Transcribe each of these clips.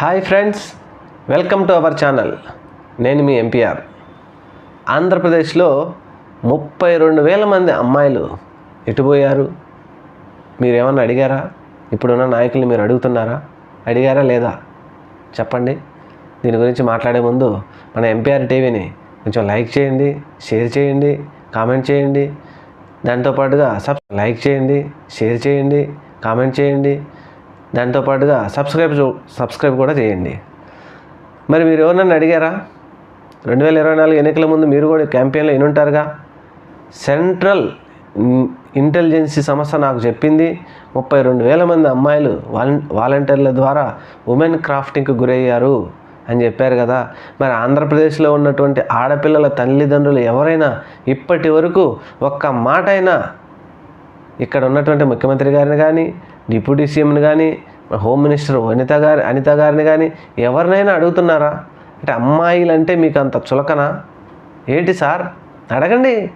Hi friends welcome to our channel. నేను మీ MPR ఆంధ్రప్రదేశ్లో ముప్పై రెండు వేల మంది అమ్మాయిలు ఎటుపోయారు? మీరు ఏమన్నా అడిగారా? ఇప్పుడున్న నాయకుల్ని మీరు అడుగుతున్నారా? అడిగారా లేదా? చెప్పండి. దీని గురించి మాట్లాడే ముందు మన ఎంపీఆర్ టీవీని కొంచెం లైక్ చేయండి షేర్ చేయండి కామెంట్ చేయండి. దాంతోపాటుగా సబ్ లైక్ చేయండి షేర్ చేయండి కామెంట్ చేయండి. దాంతోపాటుగా సబ్స్క్రైబ్ సబ్స్క్రైబ్ కూడా చేయండి. మరి మీరు ఎవరినన్నా అడిగారా? రెండు వేల ఇరవై నాలుగు ఎన్నికల ముందు మీరు కూడా క్యాంపెయిన్లో వినుంటారుగా సెంట్రల్ ఇంటెలిజెన్సీ సంస్థ నాకు చెప్పింది ముప్పై రెండు వేల మంది అమ్మాయిలు వాలంటీర్ల ద్వారా ఉమెన్ క్రాఫ్టింగ్కి గురయ్యారు అని చెప్పారు కదా. మరి ఆంధ్రప్రదేశ్లో ఉన్నటువంటి ఆడపిల్లల తల్లిదండ్రులు ఎవరైనా ఇప్పటి వరకు ఒక్క మాట అయినా ఇక్కడ ఉన్నటువంటి ముఖ్యమంత్రి గారిని కానీ డిప్యూటీ సీఎంని కానీ హోమ్ మినిస్టర్ వనిత గారి అనిత గారిని కానీ ఎవరినైనా అడుగుతున్నారా? అంటే అమ్మాయిలు అంటే మీకు అంత చులకనా? ఏంటి సార్? అడగండి.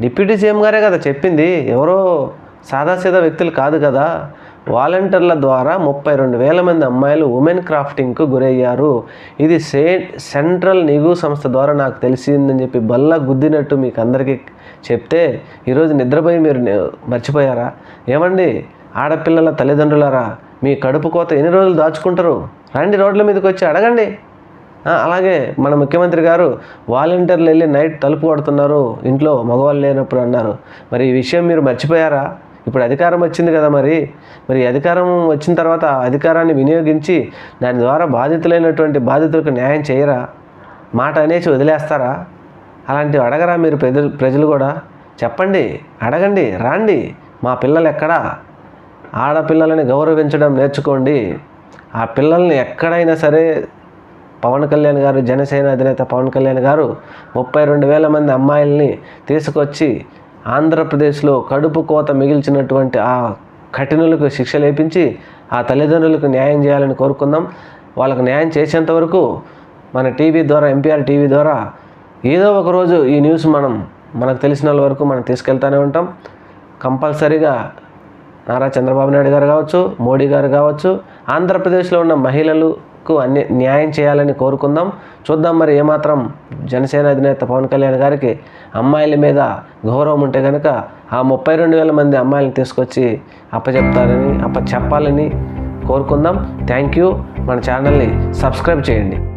డిప్యూటీ సీఎం గారే కదా చెప్పింది. ఎవరో సాదాసీదా వ్యక్తులు కాదు కదా. వాలంటీర్ల ద్వారా ముప్పై రెండు వేల మంది అమ్మాయిలు ఉమెన్ క్రాఫ్టింగ్కు గురయ్యారు. ఇది సే సెంట్రల్ నిఘు సంస్థ ద్వారా నాకు తెలిసిందని చెప్పి బల్ల గుద్దినట్టు మీకు అందరికీ చెప్తే ఈరోజు నిద్రపోయి మీరు మర్చిపోయారా? ఏమండి? ఆడపిల్లల తల్లిదండ్రులారా మీ కడుపు కోత ఎన్ని రోజులు దాచుకుంటారు? రండి రోడ్ల మీదకి వచ్చి అడగండి. అలాగే మన ముఖ్యమంత్రి గారు వాలంటీర్లు వెళ్ళి నైట్ తలుపు కొడుతున్నారు ఇంట్లో మగవాళ్ళు లేనప్పుడు అన్నారు. మరి ఈ విషయం మీరు మర్చిపోయారా? ఇప్పుడు అధికారం వచ్చింది కదా మరి. మరి అధికారం వచ్చిన తర్వాత అధికారాన్ని వినియోగించి దాని ద్వారా బాధితులైనటువంటి బాధితులకు న్యాయం చేయరా? మాట అనేసి వదిలేస్తారా? అలాంటివి అడగరా మీరు ప్రజలు ప్రజలు కూడా? చెప్పండి అడగండి రాండి. మా పిల్లలు ఎక్కడా? ఆడపిల్లలని గౌరవించడం నేర్చుకోండి. ఆ పిల్లల్ని ఎక్కడైనా సరే పవన్ కళ్యాణ్ గారు జనసేన అధినేత పవన్ కళ్యాణ్ గారు ముప్పై రెండు వేల మంది అమ్మాయిల్ని తీసుకొచ్చి ఆంధ్రప్రదేశ్లో కడుపు కోత మిగిల్చినటువంటి ఆ కఠినులకు శిక్ష లేపించి ఆ తల్లిదండ్రులకు న్యాయం చేయాలని కోరుకుందాం. వాళ్ళకు న్యాయం చేసేంత వరకు మన టీవీ ద్వారా ఎంపీఆర్ టీవీ ద్వారా ఏదో ఒక రోజు ఈ న్యూస్ మనం మనకు తెలిసిన వాళ్ళ వరకు మనం తీసుకెళ్తూనే ఉంటాం. కంపల్సరీగా నారా చంద్రబాబు నాయుడు గారు కావచ్చు మోడీ గారు కావచ్చు ఆంధ్రప్రదేశ్లో ఉన్న మహిళలకు అన్ని న్యాయం చేయాలని కోరుకుందాం. చూద్దాం మరి ఏమాత్రం జనసేన అధినేత పవన్ కళ్యాణ్ గారికి అమ్మాయిల మీద గౌరవం ఉంటే కనుక ఆ ముప్పై రెండు వేల మంది అమ్మాయిలను తీసుకొచ్చి అప్పచెప్తారని అప్ప చెప్పాలని కోరుకుందాం. Thank you. మన ఛానల్ని సబ్స్క్రైబ్ చేయండి.